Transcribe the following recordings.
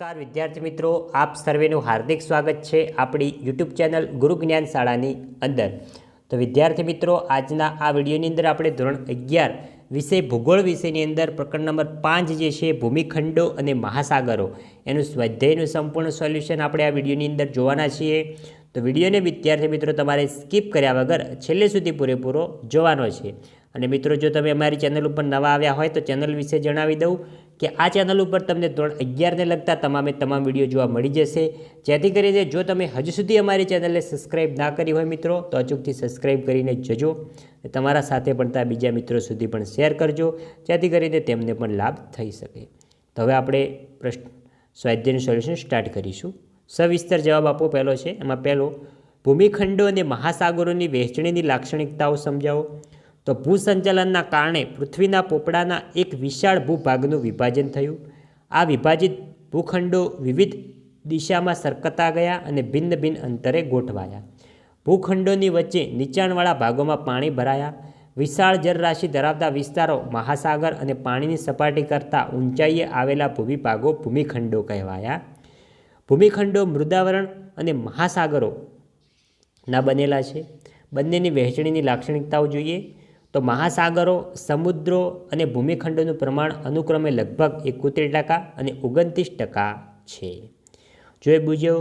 નમસ્કાર, વિદ્યાર્થી મિત્રો. આપ સર્વેનું હાર્દિક સ્વાગત છે આપણી યુટ્યુબ ચેનલ ગુરુ જ્ઞાન શાળાની અંદર. તો વિદ્યાર્થી મિત્રો, આજના આ વિડીયોની અંદર આપણે ધોરણ અગિયાર વિષય ભૂગોળ વિષયની અંદર પ્રકરણ નંબર પાંચ જે છે, ભૂમિખંડો અને મહાસાગરો, એનું સ્વાધ્યાયનું સંપૂર્ણ સોલ્યુશન આપણે આ વિડીયોની અંદર જોવાના છીએ. તો વિડીયોને વિદ્યાર્થી મિત્રો, તમારે સ્કીપ કર્યા વગર છેલ્લે સુધી પૂરેપૂરો જોવાનો છે. અને મિત્રો, જો તમે અમારી ચેનલ ઉપર નવા આવ્યા હોય તો ચેનલ વિશે જણાવી દઉં કે આ ચેનલ ઉપર તમને ધોરણ અગિયારને લગતા તમામે તમામ વીડિયો જોવા મળી જશે. જેથી કરીને જો તમે હજુ સુધી અમારી ચેનલને સબસ્ક્રાઈબ ના કરી હોય મિત્રો, તો અચૂકથી સબસ્ક્રાઈબ કરીને જજો. તમારા સાથે ભણતા બીજા મિત્રો સુધી પણ શેર કરજો, જેથી કરીને તેમને પણ લાભ થઈ શકે. તો હવે આપણે પ્રશ્ન, સ્વાધ્યાયનું સોલ્યુશન સ્ટાર્ટ કરીશું. સવિસ્તર જવાબ આપવો પહેલો છે. એમાં પહેલો, ભૂમિખંડો અને મહાસાગરોની વહેંચણીની લાક્ષણિકતાઓ સમજાવો. તો ભૂસંચાલનના કારણે પૃથ્વીના પોપડાના એક વિશાળ ભૂભાગનું વિભાજન થયું. આ વિભાજિત ભૂખંડો વિવિધ દિશામાં સરકતા ગયા અને ભિન્ન ભિન્ન અંતરે ગોઠવાયા. ભૂખંડોની વચ્ચે નીચાણવાળા ભાગોમાં પાણી ભરાયા. વિશાળ જળરાશિ ધરાવતા વિસ્તારો મહાસાગર અને પાણીની સપાટી કરતાં ઊંચાઈએ આવેલા ભૂમિભાગો ભૂમિખંડો કહેવાયા. ભૂમિખંડો મૃદાવરણ અને મહાસાગરોના બનેલા છે. બંનેની વહેંચણીની લાક્ષણિકતાઓ જોઈએ. તો મહાસાગરો, સમુદ્રો અને ભૂમિખંડોનું પ્રમાણ અનુક્રમે લગભગ એકોતેર ટકા અને ઓગણત્રીસ ટકા છે. જો એ બીજો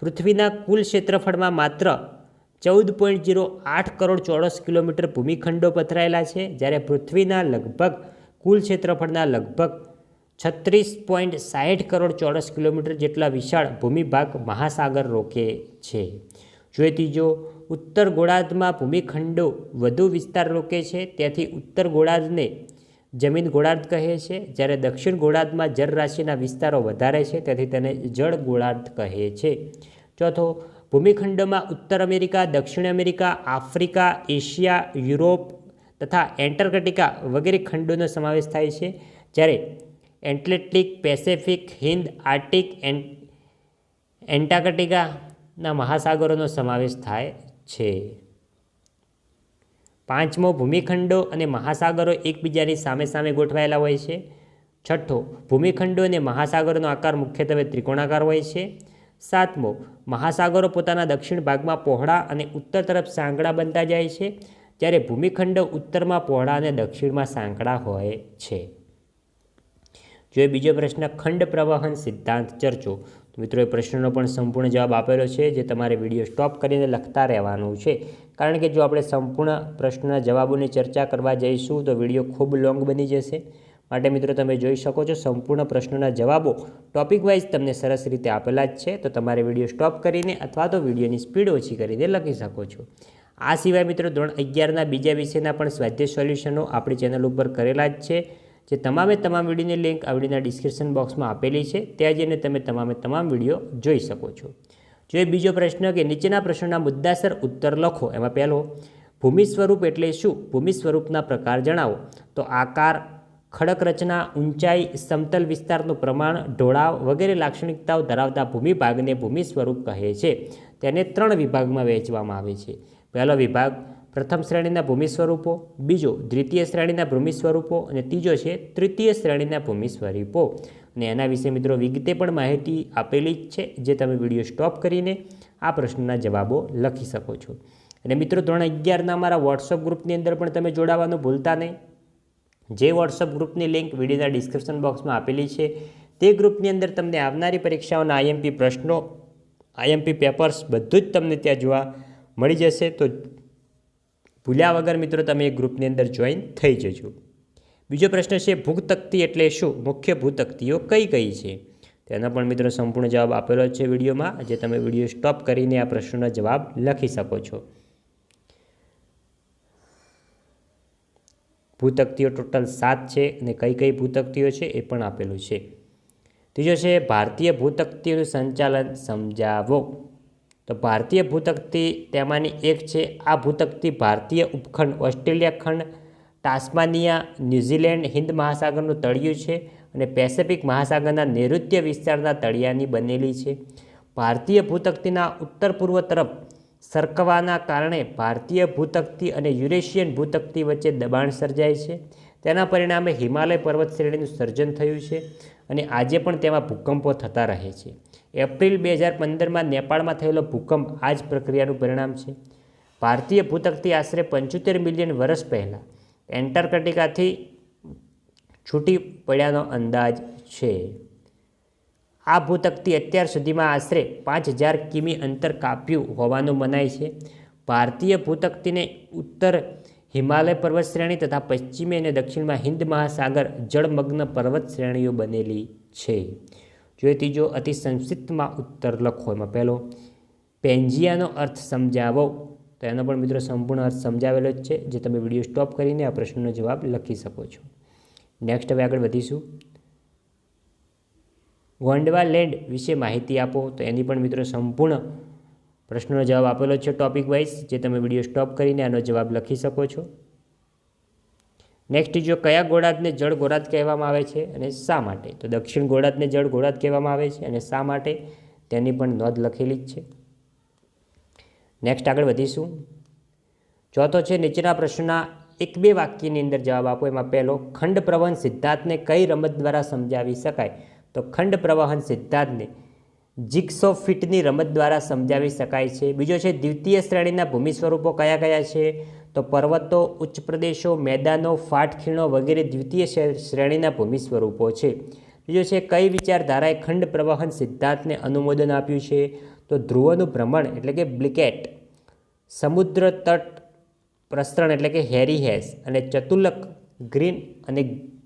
પૃથ્વીના કુલ ક્ષેત્રફળમાં માત્ર ચૌદ પોઈન્ટ જીરો આઠ કરોડ ચોરસ કિલોમીટર ભૂમિખંડો પથરાયેલા છે, જ્યારે પૃથ્વીના લગભગ કુલ ક્ષેત્રફળના લગભગ છત્રીસ પોઈન્ટ સાઠ કરોડ ચોરસ કિલોમીટર જેટલા વિશાળ ભૂમિભાગ મહાસાગર રોકે છે. જો ત્રીજો ઉત્તર ગોળાર્ધમાં ભૂમિખંડો વધુ વિસ્તાર રોકે છે. તેથી ઉત્તર ગોળાર્ધને જમીન ગોળાર્ધ કહે છે. જ્યારે દક્ષિણ ગોળાર્ધમાં જળરાશિના વિસ્તારો વધારે છે, તેથી તેને જળ ગોળાર્ધ કહે છે. ચોથો, ભૂમિખંડોમાં ઉત્તર અમેરિકા, દક્ષિણ અમેરિકા, આફ્રિકા, એશિયા, યુરોપ તથા એન્ટાર્કટિકા વગેરે ખંડોનો સમાવેશ થાય છે. જ્યારે એન્ટલેટિક, પેસેફિક, હિન્દ, આર્ટિક એન્ટાર્કટિકાના મહાસાગરોનો સમાવેશ થાય છે. પાંચમો, ભૂમિખંડો અને મહાસાગરો એકબીજાની સામે સામે ગોઠવાયેલા હોય છે. છઠ્ઠો, ભૂમિખંડો અને મહાસાગરોનો આકાર મુખ્યત્વે ત્રિકોણાકાર હોય છે. સાતમો, મહાસાગરો પોતાના દક્ષિણ ભાગમાં પહોળા અને ઉત્તર તરફ સાંકડા બનતા જાય છે, જ્યારે ભૂમિખંડો ઉત્તરમાં પહોળા અને દક્ષિણમાં સાંકડા હોય છે. જો એ બીજો પ્રશ્ન ખંડ પ્રવહન સિદ્ધાંત ચર્ચો મિત્રો એ પ્રશ્નનો પણ સંપૂર્ણ જવાબ આપેલો છે, જે તમારે વીડિયો સ્ટોપ કરીને લખતા રહેવાનું છે. કારણ કે જો આપણે સંપૂર્ણ પ્રશ્નના જવાબોની ચર્ચા કરવા જઈશું, તો વીડિયો ખૂબ લોંગ બની જશે. માટે મિત્રો તમે જોઈ શકો છો, સંપૂર્ણ પ્રશ્નોના જવાબો ટોપિક વાઇઝ તમને સરસ રીતે આપેલા જ છે. તો તમારે વીડિયો સ્ટોપ કરીને અથવા તો વિડીયોની સ્પીડ ઓછી કરીને લખી શકો છો. આ સિવાય મિત્રો ધોરણ અગિયારના બીજા વિષયના પણ સ્વાધ્યાય સોલ્યુશનો આપણી ચેનલ ઉપર કરેલા જ છે. જે તમામે તમામ વિડીયોની લિંક આ વિડીયોના ડિસ્ક્રિપ્શન બોક્સમાં આપેલી છે, ત્યાં જઈને તમે તમામે તમામ વીડિયો જોઈ શકો છો. જો એ બીજો પ્રશ્ન કે નીચેના પ્રશ્નના મુદ્દાસર ઉત્તર લખો, એમાં પહેલો, ભૂમિ સ્વરૂપ એટલે શું? ભૂમિ સ્વરૂપના પ્રકાર જણાવો. તો આકાર, ખડક રચના, ઊંચાઈ, સમતલ વિસ્તારનું પ્રમાણ, ઢોળાવ વગેરે લાક્ષણિકતાઓ ધરાવતા ભૂમિભાગને ભૂમિ સ્વરૂપ કહે છે. તેને ત્રણ વિભાગમાં વહેંચવામાં આવે છે. પહેલો વિભાગ પ્રથમ શ્રેણીના ભૂમિ સ્વરૂપો, બીજો દ્વિતીય શ્રેણીના ભૂમિ સ્વરૂપો અને ત્રીજો છે તૃતીય શ્રેણીના ભૂમિ સ્વરૂપો. અને એના વિશે મિત્રો વિગતે પણ માહિતી આપેલી જ છે, જે તમે વીડિયો સ્ટોપ કરીને આ પ્રશ્નના જવાબો લખી શકો છો. અને મિત્રો ધોરણ અગિયારના અમારા વોટ્સઅપ ગ્રુપની અંદર પણ તમે જોડાવાનું ભૂલતા નહીં. જે વોટ્સઅપ ગ્રુપની લિંક વિડીયોના ડિસ્ક્રિપ્શન બોક્સમાં આપેલી છે, તે ગ્રુપની અંદર તમને આવનારી પરીક્ષાઓના આઈએમપી પ્રશ્નો, આઈએમપી પેપર્સ બધું જ તમને ત્યાં જોવા મળી જશે. તો ભૂલ્યા વગર મિત્રો તમે એ ગ્રુપની અંદર જોઈન થઈ જજો. બીજો પ્રશ્ન છે ભૂતક્તિ એટલે શું? મુખ્ય ભૂતક્તિઓ કઈ કઈ છે? તેનો પણ મિત્રો સંપૂર્ણ જવાબ આપેલો છે વિડીયોમાં જે તમે વીડિયો સ્ટોપ કરીને આ પ્રશ્નનો જવાબ લખી શકો છો. ભૂતક્તિઓ ટોટલ સાત છે અને કઈ કઈ ભૂતક્તિઓ છે એ પણ આપેલું છે. ત્રીજો છે, ભારતીય ભૂતક્તિઓનું સંચાલન સમજાવો. તો ભારતીય ભૂતક્તિ તેમાંની એક છે. આ ભૂતક્તિ ભારતીય ઉપખંડ ઓસ્ટ્રેલિયા ખંડ ટાસ્માનિયા ન્યૂઝીલેન્ડ, હિન્દ મહાસાગરનું તળિયું છે અને પેસેફિક મહાસાગરના નૈઋત્ય વિસ્તારના તળિયાની બનેલી છે. ભારતીય ભૂતક્તિના ઉત્તર પૂર્વ તરફ સરકવાના કારણે ભારતીય ભૂતક્તિ અને યુરેશિયન ભૂતક્તિ વચ્ચે દબાણ સર્જાય છે. તેના પરિણામે હિમાલય પર્વત શ્રેણીનું સર્જન થયું છે. અને આજે પણ તેમાં ભૂકંપો થતા રહે છે. એપ્રિલ બે હજાર પંદરમાં નેપાળમાં થયેલો ભૂકંપ આ જ પ્રક્રિયાનું પરિણામ છે. ભારતીય ભૂતકથી આશરે પંચોતેર મિલિયન વર્ષ પહેલાં એન્ટાર્કટિકાથી છૂટી પડ્યાનો અંદાજ છે. આ ભૂતકથી અત્યાર સુધીમાં આશરે પાંચ હજાર કિમી અંતર કાપ્યું હોવાનું મનાય છે. ભારતીય ભૂતકથીને ઉત્તર હિમાલય પર્વત શ્રેણી તથા પશ્ચિમે અને દક્ષિણમાં હિન્દ મહાસાગર જળમગ્ન પર્વત શ્રેણીઓ બનેલી છે. જો ત્રીજો અતિ સંક્ષિપ્તમાં ઉત્તર લખો. એમાં પહેલો, પેન્જિયાનો અર્થ સમજાવો. તો એનો પણ મિત્રો સંપૂર્ણ અર્થ સમજાવેલો જ છે. જે તમે વીડિયો સ્ટોપ કરીને આ પ્રશ્નનો જવાબ લખી શકો છો. નેક્સ્ટ હવે આગળ વધીશું. ગોંડવા લેન્ડ વિશે માહિતી આપો. તો એની પણ મિત્રો સંપૂર્ણ પ્રશ્નનો જવાબ આપેલો છે ટોપિક વાઇઝ જે તમે વીડિયો સ્ટોપ કરીને આનો જવાબ લખી શકો છો. નેક્સ્ટ જો કયા ગોળાર્ધને જળ ગોળાર્ધ કહેવામાં આવે છે અને શા માટે? તો દક્ષિણ ગોળાર્ધને જળ ગોળાર્ધ કહેવામાં આવે છે અને શા માટે? તેની પણ નોંધ લખેલી જ છે. નેક્સ્ટ આગળ વધીશું. ચોથો છે, નીચેના પ્રશ્નના એક બે વાક્યની અંદર જવાબ આપો. એમાં પહેલો, ખંડ પ્રવહન સિદ્ધાંતને કઈ રમત દ્વારા સમજાવી શકાય? તો ખંડ પ્રવહન સિદ્ધાંતને જિક્સો ફિટની રમત દ્વારા સમજાવી શકાય છે. બીજો છે, દ્વિતીય શ્રેણીના ભૂમિ સ્વરૂપો કયા કયા છે? તો પર્વતો, ઉચ્ચ પ્રદેશો, મેદાનો, ફાટખીણો વગેરે દ્વિતીય શ્રેણીના ભૂમિ સ્વરૂપો છે. બીજો છે, કઈ વિચારધારાએ ખંડ પ્રવહન સિદ્ધાંતને અનુમોદન આપ્યું છે? તો ધ્રુવનું ભ્રમણ એટલે કે બ્લિકેટ, સમુદ્ર તટ પ્રસરણ એટલે કે હેરી હેસ, અને ચતુલક, ગ્રીન અને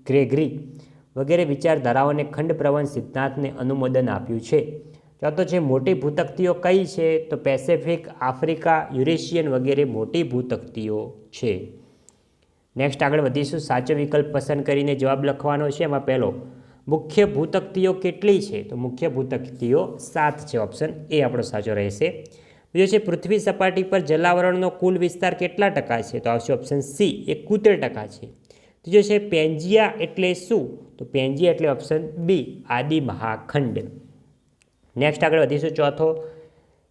ગ્રેગરી વગેરે વિચારધારાઓને ખંડ પ્રવહન સિદ્ધાંતને અનુમોદન આપ્યું છે. ચોથો જે મોટી ભૂતકતીઓ કઈ છે? તો પેસેફિક આફ્રિકા યુરેશિયન વગેરે મોટી ભૂતકતીઓ છે. નેક્સ્ટ આગળ વધીશું. સાચો વિકલ્પ પસંદ કરીને જવાબ લખવાનો છે. એમાં પહેલો, મુખ્ય ભૂતકતીઓ કેટલી છે? તો મુખ્ય ભૂતકતીઓ સાત છે. ઓપ્શન એ આપણો સાચો રહેશે. બીજો છે, પૃથ્વી સપાટી પર જલાવરણનો કુલ વિસ્તાર કેટલા ટકા છે? તો આવશે ઓપ્શન સી એકોતેર ટકા છે. ત્રીજો છે પેન્જિયા એટલે શું? તો પેન્જિયા એટલે ઓપ્શન બી આદિ મહાખંડ. નેક્સ્ટ આગળ વધીશું ચોથો,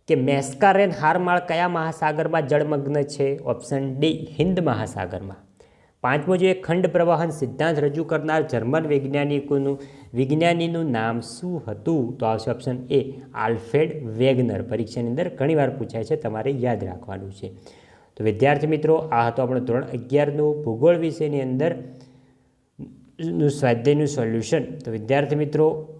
કે મેસ્કારેન હારમાળ કયા મહાસાગરમાં જળમગ્ન છે? ઓપ્શન ડી હિન્દ મહાસાગરમાં. પાંચમો જે ખંડ પ્રવાહન સિદ્ધાંત રજૂ કરનાર જર્મન વૈજ્ઞાનિકોનું, વિજ્ઞાનીનું નામ શું હતું? તો આવશે ઓપ્શન એ આલ્ફેડ વેગનર. પરીક્ષાની અંદર ઘણીવાર પૂછાય છે, તમારે યાદ રાખવાનું છે. તો વિદ્યાર્થી મિત્રો, આ હતો આપણો ધોરણ અગિયારનું ભૂગોળ વિષયની અંદરનું સ્વાધ્યાયનું સોલ્યુશન તો વિદ્યાર્થી મિત્રો